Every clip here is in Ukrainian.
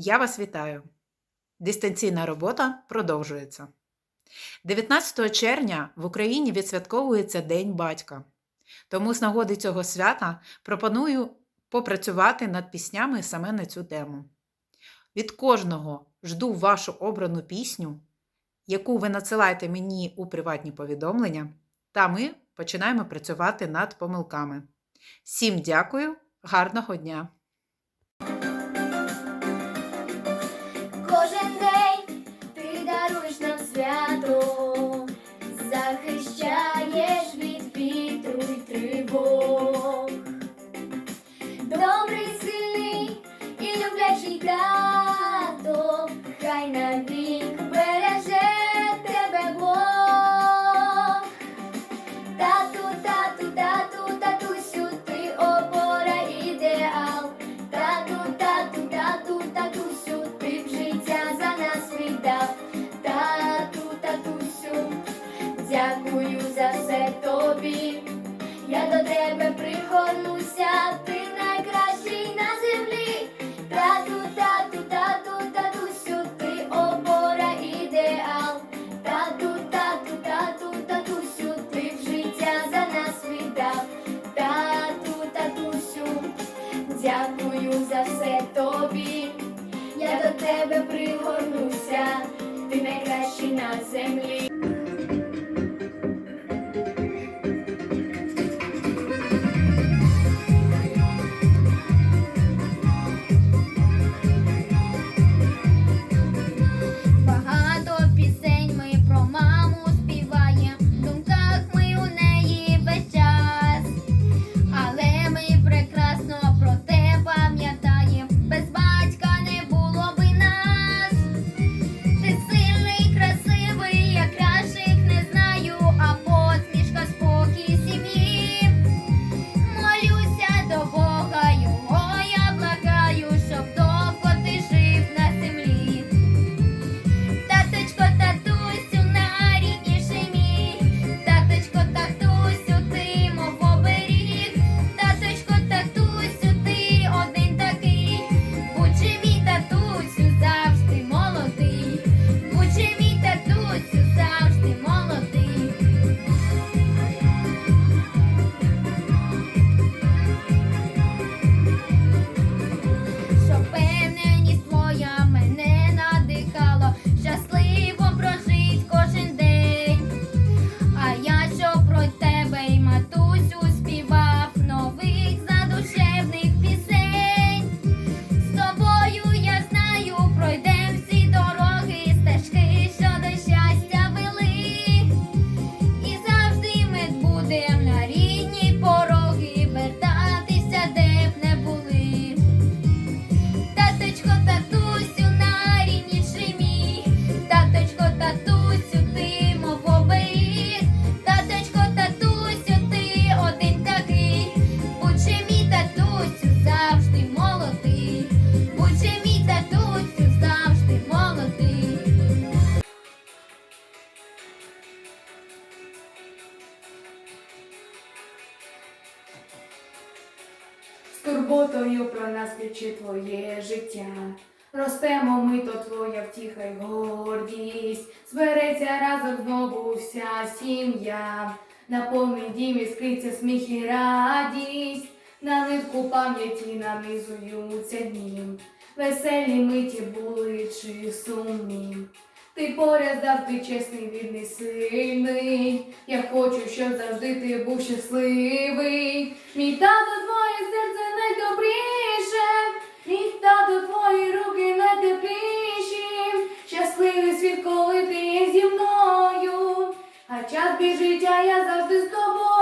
Я вас вітаю! Дистанційна робота продовжується. 19 червня в Україні відсвятковується День батька. Тому з нагоди цього свята пропоную попрацювати над піснями саме на цю тему. Від кожного жду вашу обрану пісню, яку ви надсилаєте мені у приватні повідомлення, та ми починаємо працювати над помилками. Всім дякую, гарного дня! До ти найкращий на землі. Про твоє життя. Ростемо ми, то твоя втіха й гордість. Збереться разом знову вся сім'я. На повний дім іскриться сміх і радість. На нитку пам'яті нанизуються дні. Веселі миті були чи сумні. Ти поряд завжди чесний, вірний, сильний. Я хочу, щоб завжди ти був щасливий. Мій тато, твоє серце найдобріше, мій тато, твої руки найтепліші. Щасливий світ, коли ти є зі мною. А час біжить, а я завжди з тобою.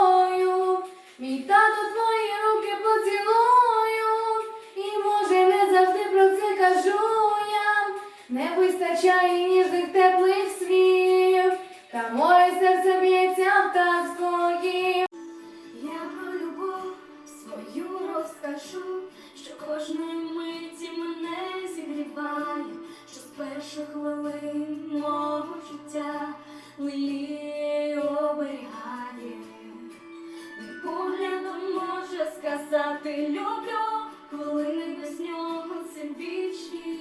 Кожної миті мене зігріває, що з перших хвилин мого життя лилі оберігає. Він поглядом може сказати люблю, хвилини без нього це вічні.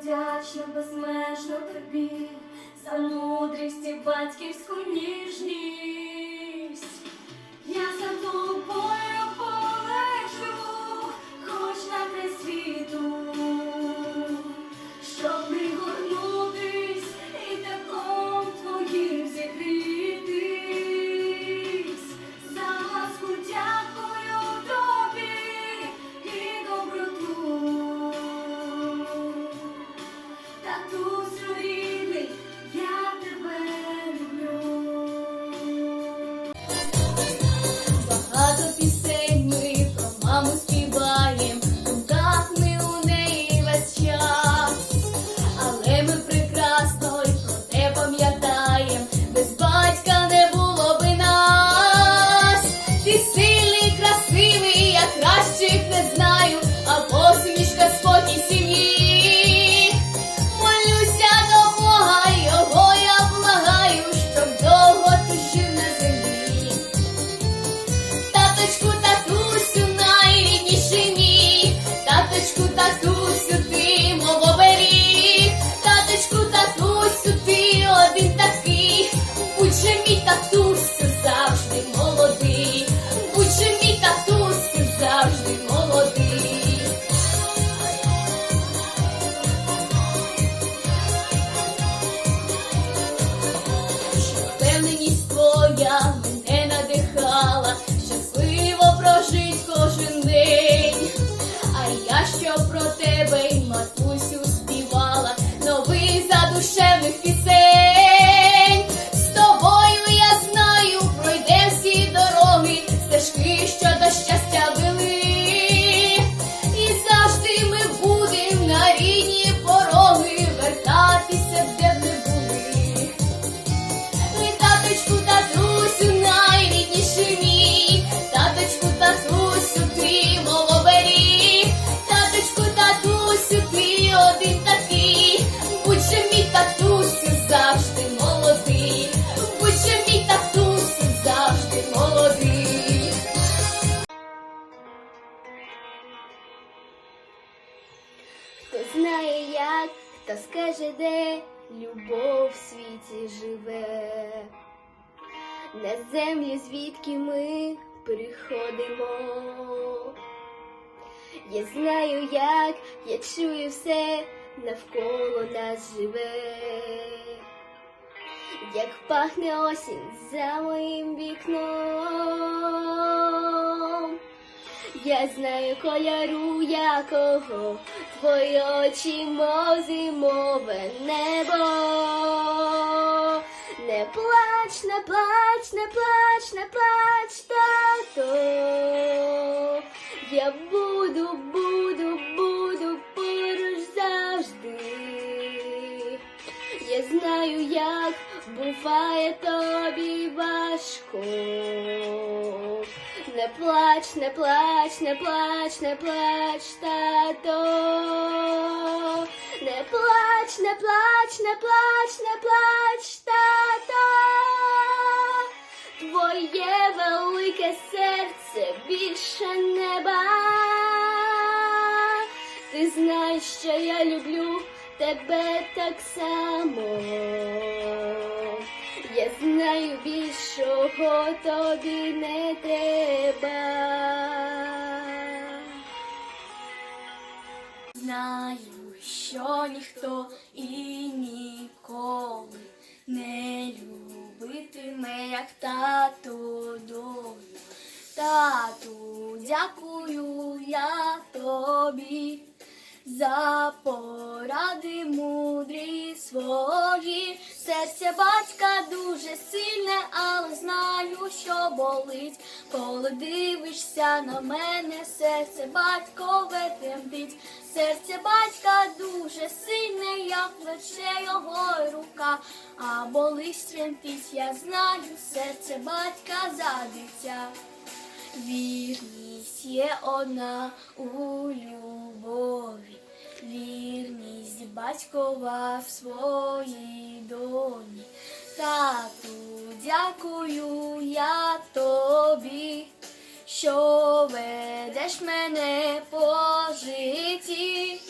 вдячна безмежно тобі за мудрість і батьківську ніжність. Знає як, хто скаже де любов в світі живе, на землю, звідки ми приходимо. Я знаю як, я чую все навколо нас живе, як пахне осінь за моїм вікном. Я знаю кольору якого твої очі, мов зимове небо. Не плач, не плач, не плач, не плач, тато. Я буду, буду, буду поруч завжди. Я знаю, як буває тобі важко. Не плач, не плач, не плач, не плач, тато. Не плач, не плач, не плач, не плач, тато. Твоє велике серце більше неба. Ти знаєш, що я люблю тебе так само. Я знаю більшого тобі не треба. Знаю, що ніхто і ніколи не любитиме, як тато долю. Тату, дякую я тобі за поради мудрі свої. Серце батька дуже сильне, але знаю, що болить. Коли дивишся на мене, серце батькове тремтить. Серце батька дуже сильне, як плече його рука, а болить тремтить, я знаю, серце батька за дитя. Вірність є одна у любові, вірність батькова в своїй домі. Тату, дякую я тобі, що ведеш мене по житті.